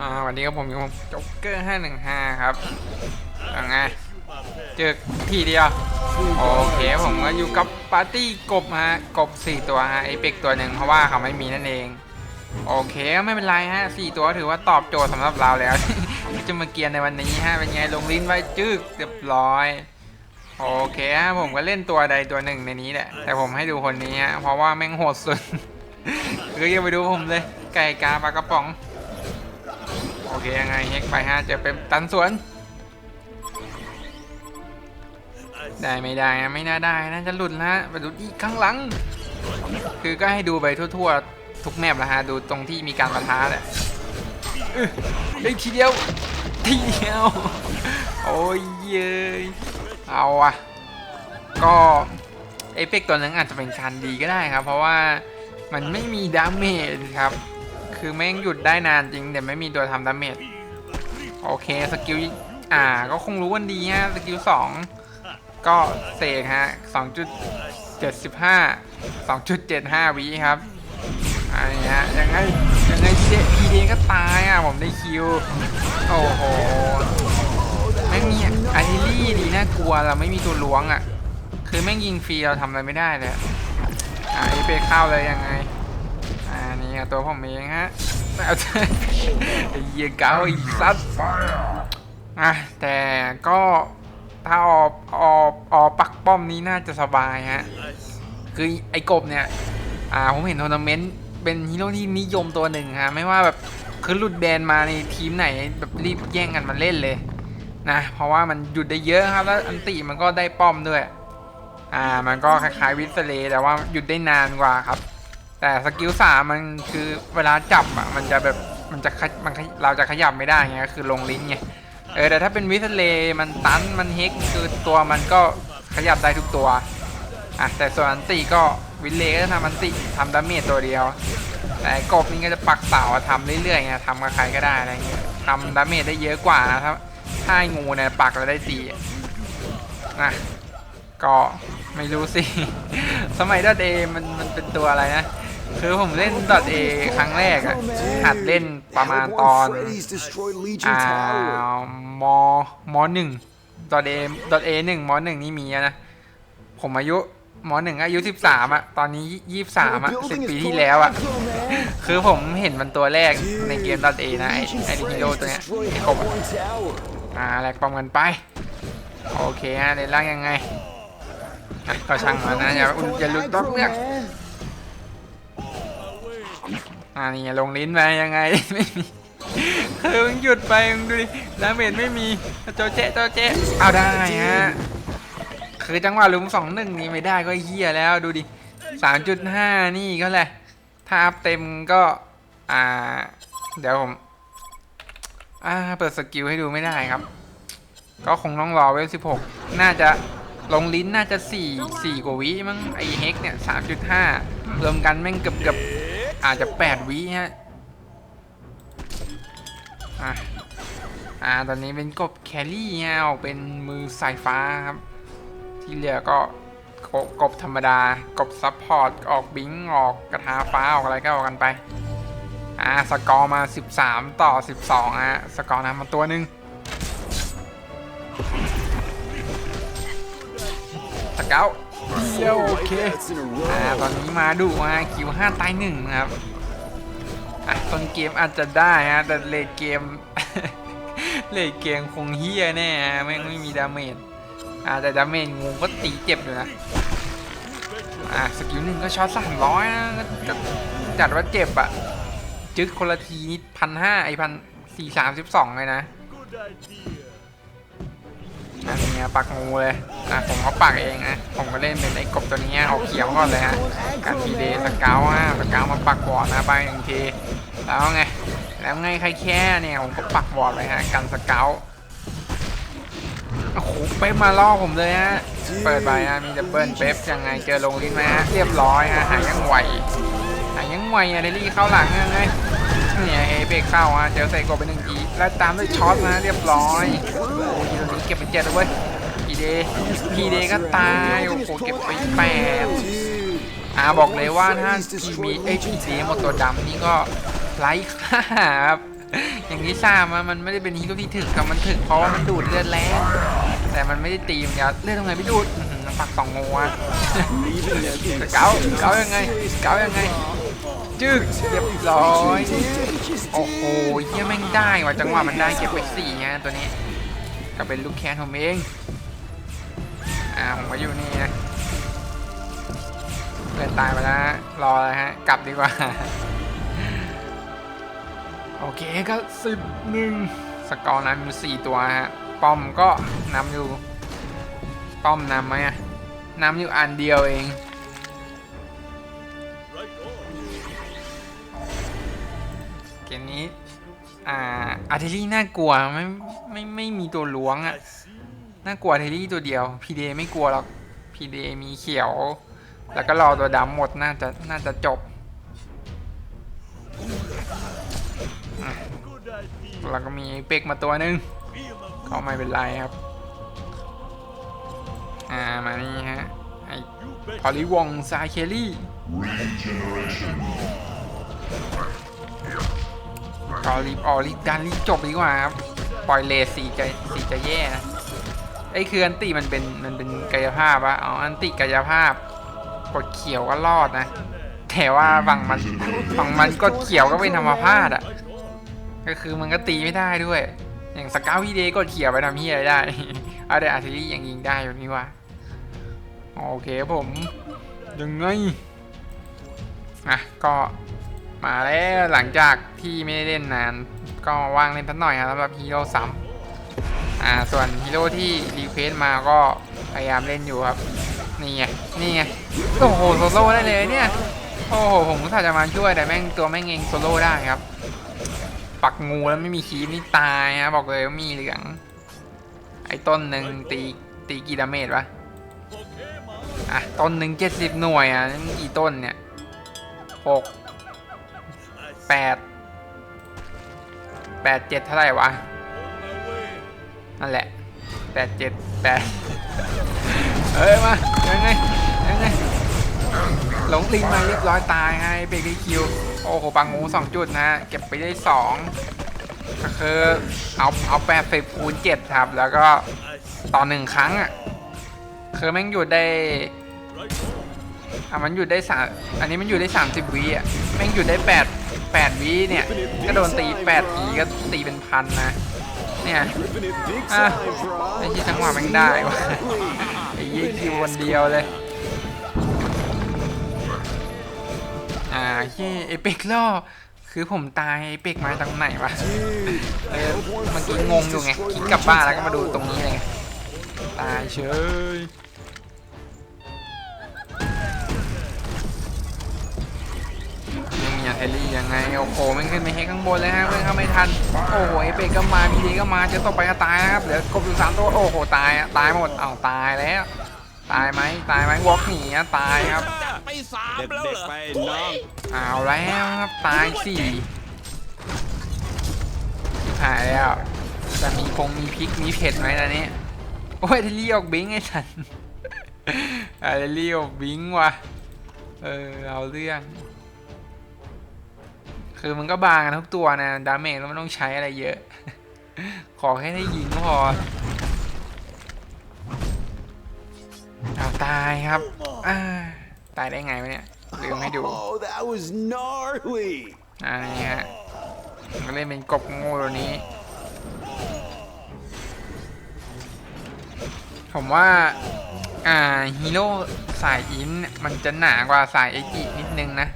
อ่าวันนี้ก็ผมอยู่กับจ็อกเกอร์ห้าหนึ่งห้าครับยังไงเจอทีเดียวโอเคผมก็อยู่กับปาร์ตี้กบฮะกบสี่ตัวฮะไอเป็กตัวหนึ่งเพราะว่าเขาไม่มีนั่นเอง โอเคไม่เป็นไรฮะสี่ตัวถือว่าตอบโจทย์สำหรับเราแล้ว จะมาเกียนในวันนี้ฮะเป็นไงลงลิ้นไว้จึกเรียบร้อยโอเคฮะผมก็เล่นตัวใดตัวหนึ่งในนี้แหละแต่ผมให้ดูคนนี้ฮะเพราะว่าแม่งโหดสุดคือย่าไปดูผมเลยไก่กาปลากระป๋อง เคยังไงเฮกไปฮะเจะเป็นตันสวน ได้ไม่ได้ไม่น่าได้น่าจะหลุดละไปดูอีกข้างหลัง คือก็ให้ดูไปทั่วๆ ทุกแมปละฮะดูตรงที่มีการประทะแหละเออได้ทีเดียวทีเดียวโอ้ยเยยเอาอะก็เอฟเฟกต์ตัวนั้นอาจจะเป็นการดีก็ได้ครับ เพราะว่ามันไม่มีดาเมจครับ คือแม่งหยุดได้นานจริงแต่ไม่มีตัวทำดาเมจโอเคสกิลอ่าก็คงรู้กันดีฮะสกิลสองก็เสกฮะ2.75 2.75วิครับอันนี้ฮะยังไงยังไงเจพีเดก็ตายอะผมได้คิว โอ้โหแม่งมีอาริลี่ดีน่ากลัวเราไม่มีตัวล้วงอะ คือแม่งยิงฟรีเราทำอะไรไม่ได้เลยอะอ่าเอเปเข้าเลยยังไง อ่านี่อะตัวผมเองฮะเอาเถอะไอ้เหี้ยเกาไอ้สัตว์อะแต่ก็ถ้าออกออกออกปักป้อมนี้น่าจะสบายฮะคือไอ้กบเนี่ย อ่าผมเห็นทัวร์นาเมนต์เป็นฮีโร่ที่นิยมตัวหนึ่งฮะไม่ว่าแบบคือหลุดแดนมาในทีมไหนแบบรีบแย่งกันมาเล่นเลยนะเพราะว่ามันหยุดได้เยอะครับแล้วอันติมันก็ได้ป้อมด้วย อ่ามันก็คล้ายๆวิสเลแต่ว่าหยุดได้นานกว่าครับ แต่สกิลสามมันคือเวลาจับอะมันจะแบบมันจะขยมันเราจะขยับไม่ได้ไงก็คือลงลิ้นไงเออแต่ถ้าเป็นวิสเลมันตันมันเฮกคือตัวมันก็ขยับได้ทุกตัวอะแต่ส่วนอันติก็วิสเลก็จะทำอันติทำดาเมจตัวเดียว แต่กบนี่ก็จะปักเสาทำเรื่อยๆไงทำกับใครก็ได้อะไรเงี้ยทำดาเมจได้เยอะกว่านะถ้าถ้างูเนี่ยปักแล้วได้ตีนะก็ไม่รู้สิ สมัยดอทเอมันมันเป็นตัวอะไรนะ คือผมเล่นดอทเอครั้งแรกอะหัดเล่นประมาณตอนอ่ามมหนึ่งดอทเอดอทเอหนึ่งมหนึ่งนี่มีนะ ผมอายุมหนึ่งอายุสิบสามอะตอนนี้ยี่สิบสามอะสิบปีที่แล้วอะคือผมเห็นมันตัวแรกในเกมดอทเอนะไอ Legion ไอดิ Freddy's โดตัวเนี้ยไอกบอะอ่าแลกปอมกันไป โอเคฮะในร่างยังไงก็ช่างมันนะอย่าอุ่นอย่าหลุดต้องเลือก อ่านี่ลงลิ้นไปยังไงไม่มีคือมึงหยุดไปมึงดูดิดาเมจไม่มีโจเจ๊โจเจ๊เอาได้ฮะคือจังหวะลุมสองหนึ่งนี่ไม่ได้ก็เฮียแล้วดูดิสามจุดห้านี่ก็แหละถ้าอัพเต็มก็อ่า เดี๋ยวผมอ่าเปิดสกิลให้ดูไม่ได้ครับ ก็คงต้องรอเวลสิบหกน่าจะลงลิ้นน่าจะสี่สี่กว่าวิมั้งไอเฮกเนี่ยสามจุดห้ารวมกันแม่งเกือบเกือบ อาจจะแปดวิฮะอะอ่าตอนนี้เป็นกบแครี่ฮะออกเป็นมือสายฟ้าครับ ที่เหลือก็กบกบธรรมดากบซับพอร์ตออกบิงออกกระทาฟ้าออกอะไรก็ออกกันไป อ่าสกอร์มา 13 ต่อ 12อะสกอร์นำมาตัวหนึ่งสเกา เดียวโอเคอ่าตอนนี้มาดูฮะคิว5ตายหนึ่งครับอะต้นเกมอาจจะได้ฮะแต่เลทเกมเลทเกมคงเฮี้ยแน่ฮะไม่ไม่มีดาเมจอ่าแต่ดาเมจงูก็ตีเจ็บอยู่นะอ่าสกิลหนึ่งก็ช็อตสามร้อยนะก็ก็จัดว่าเจ็บอะจึ๊กคนละทีนี่พันห้าไอพันสี่สามสิบสองเลยนะ อันนี้ปักงูเลยอะผมก็ปักเองนะผมก็เล่นเป็นไอ้กบตัวนี้ออกเขียวก่อนเลยฮะการพีเดสเกลฮะสเกลมาปักบอดนะไปหนึ่งทีแล้วไงแล้วไงใครแค่เนี่ยผมก็ปักบอดเลยฮะกันสเกลโอ้โหเป๊ปมาล่อผมเลยฮะเปิดไปฮะมีดับเบิลเป๊ปยังไงเจอลงลิ้นไหมฮะเรียบร้อยฮะหายยังไหวหายังไหวอะเดลี่เข้าหลังยังไงเนี่ยเอเบกเข้าอะเจอใส่กบไปหนึ่งทีแล้วตามด้วยช็อตนะเรียบร้อยโอ้ย เก็บไปเจ็ดแล้วเว้ยพีเดพีเดก็ตายโอ้โหเก็บไปแปดอ่าบอกเลยว่าถ้าทีมีเอพีเดหมดตัวดำนี่ก็ไร้ค่าครับอย่างที่ทราบว่ามันไม่ได้เป็นฮีโร่ที่ถึกครับมันถึกเพราะว่ามันดูดเลือดแรงแต่มันไม่ได้ตีมเดียวเลือดตรงไหนไม่ดูดอื้อหือปักสองงัว Leaving them เกาเกายังไงเกายังไงจึกเรียบร้อย โอ้โหเฮียแม่งได้ว่ะจังหวะมันได้เก็บไปสี่ฮะตัวนี้ ก็เป็นลูกแคนผมเอง อ่าผมก็อยู่นี่นะเพื่อนตายไปแล้วฮะรอเลยฮะ กลับดีกว่า โอเคก็สิบหนึ่งสกอร์นำอยู่สี่ตัวฮะ ป้อมก็นำอยู่ ป้อมนำไหมอะนำอยู่อันเดียวเองเกมนี้ อ่าอาร์เทลี่น่ากลัวไม่ ไม่ไม่มีตัวล้วงอะ่ะน่ากลัวอาร์เทลี่ตัวเดียวพีเดไม่กลัวหรอกพีเดมีเขียว แล้วก็รอตัวดำหมดน่าจะน่าจะจบอะแล้วก็มีเป็กมาตัวหนึงก็ไม่เป็นไรครับ อ่ามานี่ฮะไอพอลิวองซาเคลลี่ก็รีบออกรีบดันรีบจบดีกว่าครับ ปล่อยเลสสีจะสีจะแย่นะไอ้คืออันติมันเป็นมันเป็นกายภาพอะอ๋ออันติกายภาพกดเขียวก็รอดนะ แต่ว่าฝั่งมันฝั่งมันกดเขียวก็เป็นธรรมพาดอะก็คือมันก็ตีไม่ได้ด้วย อย่างสกาวพีเดย์กดเขียวไปทำเฮียอะไรได้เอาแต่อาร์เทอรี่ยังยิงได้อยู่นี่ว่าโอเคครับผมยังไงอะก็มาแล้วหลังจากที่ไม่ได้เล่นนาน ก็ว่างเล่นสักหน่อยครับสำหรับฮีโร่ซ้ำอ่าส่วนฮีโร่ที่รีเควสมาก็พยายามเล่นอยู่ครับ นี่ไง นี่ไง โอ้โหโซโล่ได้เลยเนี่ย โอ้โห ผมก็จะมาช่วยแต่แม่งตัวแม่งเองโซโล่ได้ครับ ปักงูแล้วไม่มีคีนี่ตายนะบอกเลยว่ามีเหลือง ไอ้ต้นหนึ่งตีตีกี่ดาเมจวะอะต้นหนึ่งเจ็ดสิบหน่วยอะนี่มันกี่ต้นเนี่ยหกแปด แปดเจ็ดเท่าไหร่วะ นั่นแหละแปดเจ็ดแปดเอ้ยมายังไงยังไงหลงลิงมาเรียบร้อยตายไงเบรกได้คิว โอ้โหปังงูสองจุดนะ เก็บไปได้สองก็คือเอาเอาแปดสิบคูณเจ็ดครับ แล้วก็ต่อหนึ่งครั้งอะคือแม่งหยุดได้อะมันหยุดได้สามอันนี้มันหยุดได้สามสิบวิอะแม่งหยุดได้แปด แปดวิเนี่ย ก็โดนตีแปดทีก็ตีเป็นพันนะ เนี่ย Ripping it big Ah. time, Fry. ไอ้ที่จังหวะแม่งได้วะไอ้ยี่คิวคนเดียวเลย อ่าเฮ้ยไอเปกล่อคือผมตายไอเปกมาจากไหนวะเออเมื่อกี้งงอยู่ไงคิดกลับบ้านแล้วก็มาดูตรงนี้เลยไงตายเฉย ยังมีเอลลี่ยังไงโอ้โหมันขึ้นไปเฮกข้างบนเลยฮะเพื่อนเข้าไม่ทันโอ้โหเอเปกก็มาพีดีก็มาเจะตกไปก็ตายนะครับเหลือกบอยู่สามตัวโอ้โหตายอะตายหมดเอ้าตายแล้ว ตายไหมตายไหมวอล์กหนีอะตายครับไปสามแล้วเหรอไปน้องเอาแล้วครับตายสี่ชิบหายแล้วจะมีคงมีพริกมีเผ็ดไหมตอนนี้โอ้ยเดลี่ออกบิงไอ้สันอะเดลี่ออกบิงว่ะเออเอาเรื่อง คือมันก็บางกันทุกตัวนะ ดาเมจแล้วมันต้องใช้อะไรเยอะ ขอแค่ได้ยิงก็พอเอาตายครับอ่าตายได้ไงวะเนี่ยลืมให้ดู Oh, that was gnarly. อันนี้ฮะมันก็เล่นเป็นกบโง่ตัวนี้ ผมว่า อ่าฮีโร่สายอินเนี่ยมันจะหนากว่าสายเอจินิดนึงนะ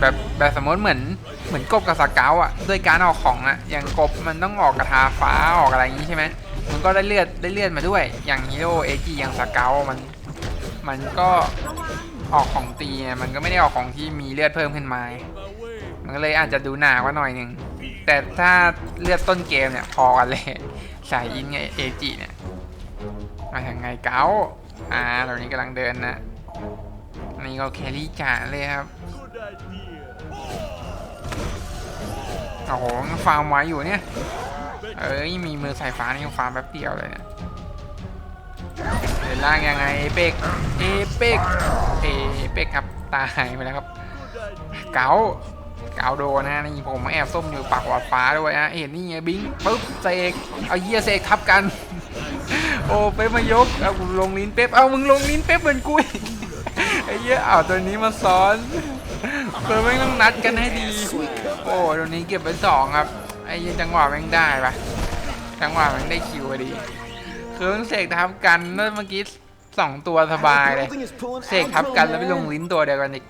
แบบแบบสมมติเหมือนเหมือนกบกับสเกาอะด้วยการออกของอะอย่างกบมันต้องออกกระทาฟ้าออกอะไรอย่างนี้ใช่ไหมมันก็ได้เลือดได้เลือดมาด้วย อย่างฮีโร่เอจิอย่างสเกามัน มันก็ออกของตีมันก็ไม่ได้ออกของที่มีเลือดเพิ่มขึ้นมามันก็เลยอาจจะดูหนากว่าหน่อยหนึ่งแต่ถ้าเลือดต้นเกมเนี่ยพอกันเลยสายอินไงเอจิเนี่ยมาทางไงเก้าอ่าตอนนี้กำลังเดินนะนี่ก็แครี่จ่าเลยครับ โอ้โหมันฟาร์มไว้อยู่เนี่ย เอ้ย มีมือสายฟ้านี่ฟาร์มแป๊บเดียวเลยเนี่ยเดินล่างยังไงเอเปกเอเปกเอเปกครับตายไปแล้วครับ เก๋ากาโดนนะนี่ผมแอบส้มอยู่ปากหวาดฟ้าด้วยนะเห็นนี่ไงบิงปุ๊บเสกเอาเยียเสกทับกัน โอ้เป๊ปมายกเอากูลงลิ้นเป๊ปเอามึงลงลิ้นเป๊ปเหมือนกูอีกไอ้เหี้ยเอาตัวนี้มาซ้อนเพื่อไม่ต้องนัดกันให้ดี โอ้ตัวนี้เก็บไปสองครับ ไอ้เหี้ยจังหวะแม่งได้ปะจังหวะแม่งได้คิวพอดี คือต้องเสกทับกันแล้วเมื่อกี้สองตัวสบายเลย The building is pulling เสกทับกัน aggro, แล้วไปลง man. ลิ้นตัวเดียวกันอีก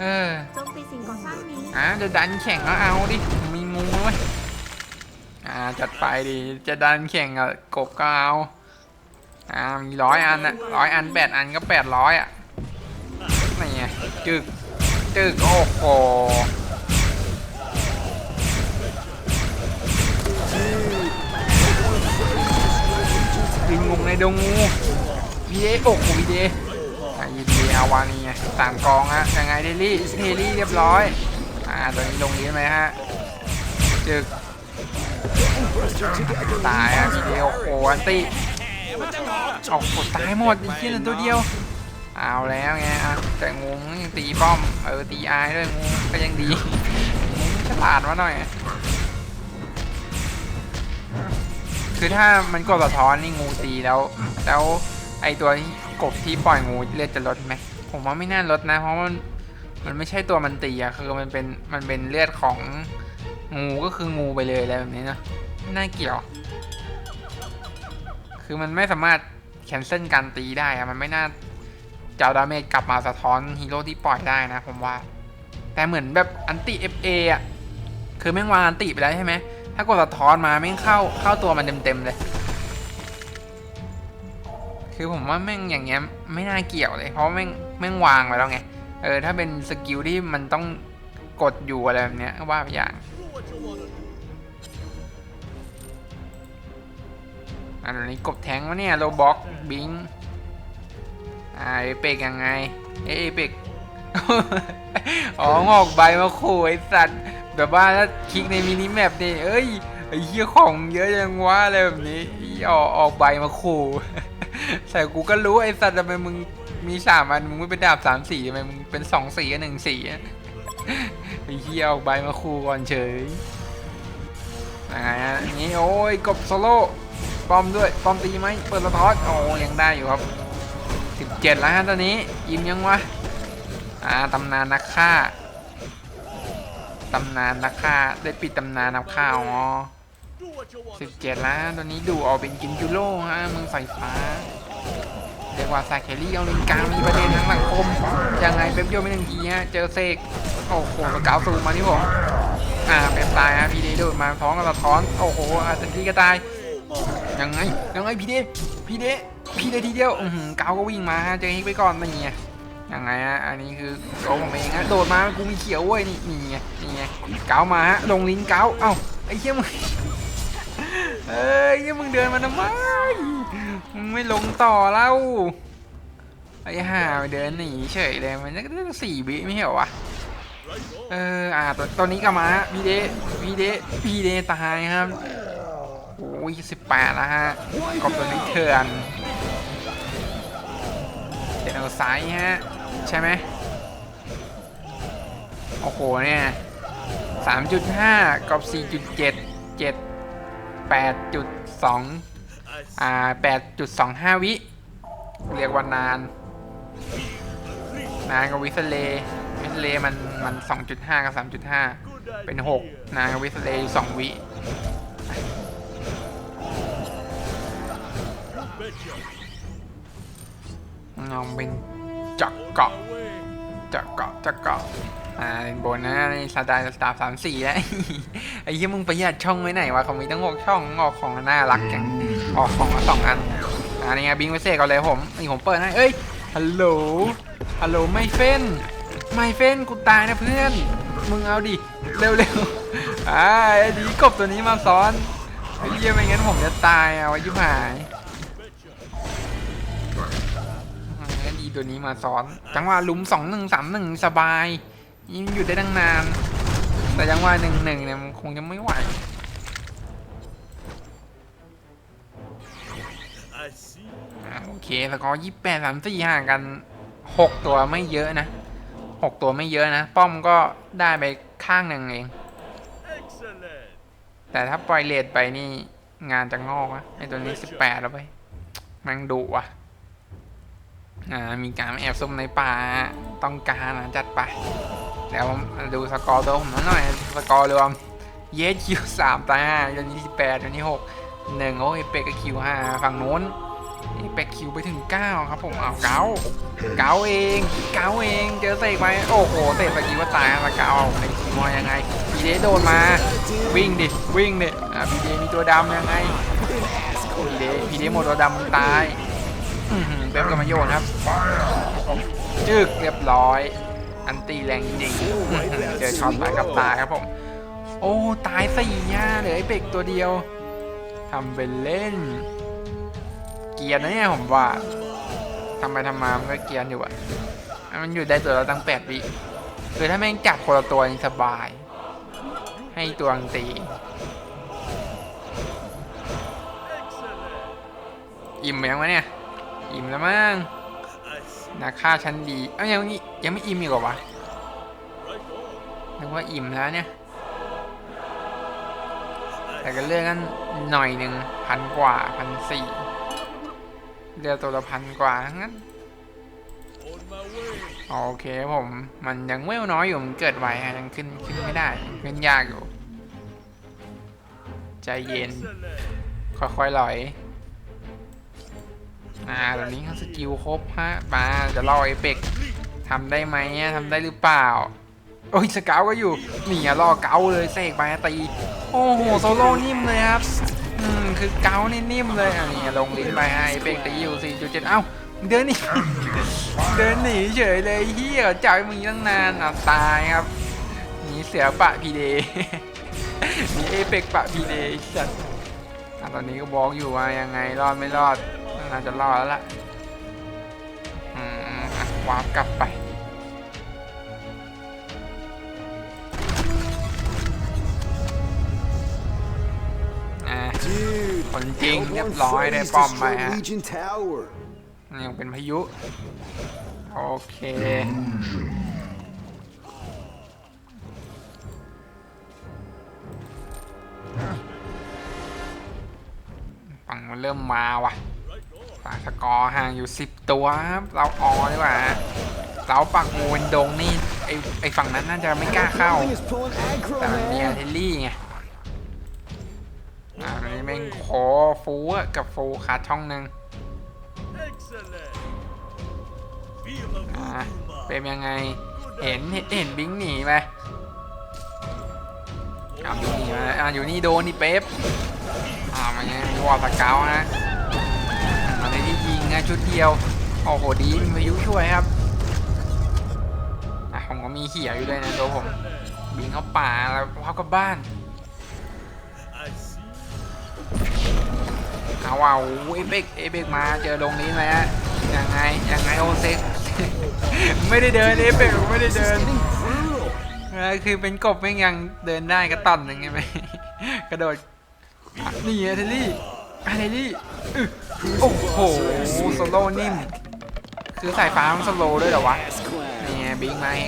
เออโจมตีสิ่งก่อสร้างนี้อะจะดันแข่งก็เอาดิ มีงูไหมอ่าจัดไปดิ จะดันแข่งกับกบก็เอา อ่ามีร้อยอันอะร้อยอันแปดอันก็แปดร้อยอะนี่ไงจึกจึกโอ้โห ลิงงงในดงงูพีเดโอ้โหพีเดอะยีดีอาวานีไงสามกองฮะยังไงเดลี่เดลี่เรียบร้อยอ่าตัวนี้ลงนี้ไหมฮะจึกตายอะพีเดโอ้โหอันติโอ้โหตายหมดอีกทีนึงตัวเดียวเอาแล้วไงอะแต่งูยังตีป้อมเออตีอายด้วยงูก็ยังดีงูฉลาดมาหน่อย คือถ้ามันกดสะท้อนนี่งูตีแล้ว แล้วไอตัวที่กบที่ปล่อยงูเลือดจะลดไหมผมว่าไม่น่าลดนะ เพราะมันมันไม่ใช่ตัวมันตีอะคือมันเป็นมันเป็นเลือดของงูก็คืองูไปเลยอะไรแบบนี้เนอะไม่น่าเกี่ยว คือมันไม่สามารถแคนเซิลการตีได้อะมันไม่น่าจะเอาดาเมจกลับมาสะท้อนฮีโร่ที่ปล่อยได้นะผมว่า แต่เหมือนแบบอันติ FA อะคือแม่งวางอันติไปแล้วใช่ไหม ถ้ากดสะท้อนมาแม่งเข้าเข้าตัวมันเต็มๆเลย คือผมว่าแม่งอย่างเงี้ยไม่น่าเกี่ยวเลย เพราะแม่งแม่งวางไปแล้วไง เออถ้าเป็นสกิลที่มันต้องกดอยู่อะไรแบบเนี้ยว่าไปอย่างอันนี้กบแทงวะเนี่ยโลบ็อกบิงอ่าเอเปกยังไง เอเอเปกอ๋องอกใบมาขู่ไอสัตว์ แบบว่าถ้าคลิกในมินิแมปนี่เอ้ยไอ้เหี้ยของเยอะจังวะอะไรแบบนี้อออกออกใบมาขู่แต่กูก็รู้ไอ้สัตว์ทำไมมึงมีสามอันมึงไม่เป็นดาบสามสีทำไมมึงเป็นสองสีกับหนึ่งสีอะไอ้เหี้ยออกใบมาขู่ก่อนเฉยยังไงฮะอย่างนี้โอ้ยกบโซโล่ปอมด้วยปอมตีไหมเปิดสะท้อนโอ้ยังได้อยู่ครับสิบเจ็ดแล้วฮะตอนนี้ยิ้มยังวะอ่าตำนานนักฆ่า ตำนานนักฆ่าได้ปิดตำนานนักฆ่าอ๋อสิบเจ็ดแล้วตอนนี้ดูออกเป็นกินจูโร่ฮะเมืองสายฟ้าเรียกว่าซาเคลี่เอาลิงกลางมีประเด็นทั้งหลังคมยังไงเป๊ปโยไม่หนึ่งทีฮะเจอเซกโอ้โหสเกาวซูมมาที่ผมอ่าเป็นตายฮะพีเดโดดมาท้องกับสะท้อนโอ้โหอาจจะทีก็ตายยังไงยังไงพี่เดพี่เดพี่เดทีเดียวอือหือเกาก็วิ่งมาฮะเจอฮิกไปก่อนนี่ไงยั ยังไงฮะ อันนี้คือโกผมเองฮะ โดดมา กูมีเขียวเว้ย นี่นี่ไง นี่ไงเกามาฮะ ลงลิ้นเกาเอ้า ไอ้เหี้ยมึงเอ้ยเหี้ยมึงเดินมาทำไม มึงไม่ลงต่อแล้วไอ้ห่าเดินหนีเฉยเลย มันก็ได้สี่วิไม่ใช่เหรอวะ เออ อ่าตัวตัวนี้กลับมาฮะ พีเดพีเดพีเดตายครับโอ้ยสิบแปดแล้วฮะกบตัวนี้เถื่อนเดนเอาไซฮะ ใช่ไหมโอ้โหเนี่ยสามจุดห้ากับสี่จุดเจ็ดเจ็ดแปดจุดสองอ่าแปดจุดสองห้าวิ เรียกว่านาน นานกว่าวิสเลวิสเลมันมันสองจุดห้ากับสามจุดห้าเป็นหกนานกว่าวิสเลสองวิน้องเป็น จักเกาะจักเกาะจักเกาะอ่าบนนะนี่สตาร์สตาร์สามสี่แล้วไอ้ยี่มึงประหยัดช่องไว้ไหนวะเขามีตั้งหกช่องออกของน่ารักจังออกของมาสองอันอ่านี่ไงบิงไปเสกเอาเลยผมนี่ผมเปิดให้เอ้ยฮัลโหลฮัลโหลไม่เฟ้นไม่เฟ้นกูตายนะเพื่อนมึงเอาดิเร็วๆอ่าไอ้ดีกบตัวนี้มาซ้อนไอ้เยี่ยไม่งั้นผมจะตายเอาไว้ยุบหาย ตัวนี้มาซ้อน จังหวะลุมสองหนึ่งสามหนึ่งสบายยิงอยู่ได้ตั้งนาน แต่จังหวะหนึ่งหนึ่งเนี่ยมันคงจะไม่ไหวโอเคสกอร์ยี่แปดสามสี่ห่างกันหกตัวไม่เยอะนะหกตัวไม่เยอะนะ ป้อมก็ได้ไปข้างหนึ่งเอง แต่ถ้าปล่อยเลทไปนี่งานจะงอกอะไอตัวนี้สิบแปดแล้วไปแมันดุว่ะ อ่ามีการแอบซุ่มในป่าต้องการนะจัดไปแล้วดูสกอร์ตัวผมหน่อยสกอร์รวมเยสคิวสามตาห้าตัวนี้สิบแปดตัวนี้หกหนึ่งโอ้ยเป็กก็คิวห้าฝั่งโน้นเป็กคิวไปถึงเก้าครับผมอ้าวเก้าเก้าเองเก้าเองเจอเตะไปโอ้โหเตะไปกี้ว่าตายละเก้าไอ้คิวมายังไงพีเดโดนมาวิ่งดิวิ่งดิอ่าพีเดมีตัวดำยังไงพีเดพีเดหมดตัวดำตาย เป๊ปกับมาโยนครับ จึกเรียบร้อย อันตีแรงจริงเจอช็อตไปกับตาครับผม โอ้ ตายสี่ย่าเหลือไอ้เบกตัวเดียวทำเป็นเล่น เกียนนะเนี่ยผมว่าทำไปทำมามันก็เกียนอยู่อะมันอยู่ได้ตัวเราตั้งแปดวิคือถ้าแม่งจับคนละตัวนี่สบาย ให้ตัวอังตีอิ่มไปยังวะเนี่ย อิ่มแล้วมั้งนาค่าชั้นดีเอ้ายังยังไม่อิ่มอีกเหรอวะนึกว่าอิ่มแล้วเนี่ย แต่ก็เลือกกันหน่อยหนึ่งพันกว่าพันสี่เลือกตัวละพันกว่าทั้งนั้นโอเคผมมันยังเวลน้อยอยู่มันเกิดไวอะยังขึ้นขึ้นไม่ได้ขึ้นยากอยู่ ใจเย็น ค่อยๆลอย อ่าตอนนี้เขาสกิลครบฮะมาจะล่อไอเป็กทำได้ไหมอะทำได้หรือเปล่า โอ้ยสเกาก็อยู่นี่อะล่อเกาเลยเสกไปตี โอ้โหโซโล่นิ่มเลยครับอืมคือเกานี่นิ่มเลยอันนี้ลงลิ้นไปให้เป็กตีอยู่4.7เจ็ดเอ้าเดินหนีเดินหนีเฉยเลยเฮียจ่ายมึงตั้งนานอะตายครับหนีเสือปะพีเดหนีเอเป็กปะพีเดจัดอะตอนนี้ก็บอกอยู่ว่ายังไงรอดไม่รอด น่าจะรอดแล้วล่ะอืมอะวาร์ปกลับไปอะ Dude, คนจริง Hellborn เรียบร้อยได้ Freddy's ป้อมไป destroyed ฮะ Legion Tower. ยังเป็นพายุ โอเคฝั่งมันเริ่มมาว่ะ ฝั่งสกอร์ห่างอยู่ 10 ตัวครับเราออดีกว่าเราปักงูเป็นดงนี่ไอไอฝั่งนั้นน่าจะไม่กล้าเข้า แต่มันมีอาร์เทลลี่ไงอ่าอันนี้แม่งโคฟูกับฟูขาดช่องหนึ่งอ่าเป็นยังไงเห็นเห็นเห็นบิงหนีไหมอ่าบิงหนีมาอ่าอยู่นี่โดนนี่เป๊ปอ่ามันยังวอลสเกลนะ นะชุดเดียว โอ้โหดีมีพายุช่วยครับอะผมก็มีเหี่ยวอยู่ด้วยนะตัวผมบิงเข้าป่าแล้วเข้ากับบ้านเอาว่าเอเบกเอเบกมาเจอลงนี้เลยฮะยังไงยังไงโอเซ็กไม่ได้เดินเอเบกไม่ได้เดินคือเป็นกบไม่งยังเดินได้ก็ตันหนึ่งใช่ไหมกระโดดนี่เทลลี่อะเทลลี่ โอ้โหโซโลนิ่ม คือสายฟ้ามันสโลว์ด้วยเหรอวะ Ass clown. นี่ไงบิงมาเอ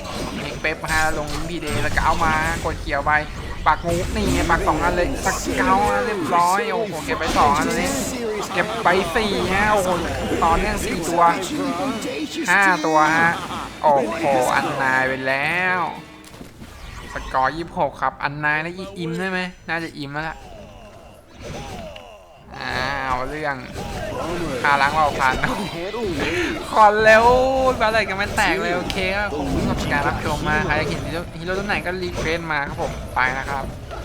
กเป๊ปฮะลงพีเดแล้วก็เอามากดเขียวไปปักงูนี่ไงปักสองอันเลยสักเกาเรียบร้อยโอ้โหเก็บไปสองอันตัวนี้ Serious เก็บไปสี่ฮะโอ้โหตอนนี้สี่ตัวห้าตัวฮะโอ้โหอันนายไปแล้วสกอร์ยี่สิบหกครับ อันนายแล้วอีกอิมได้ไหมน่าจะอิมแล้วล่ะ อ้าวเรื่องคาล้างเราผ่าน Handle me. ขอนเร็วบาเลยกันไม่แตกเลยโอเคครับผมขอบคุณกับการรับชมมากใครอยากเห็นฮีโร่ฮีโร่ตัวไหนก็รีเควสต์มาครับผมไปนะครับ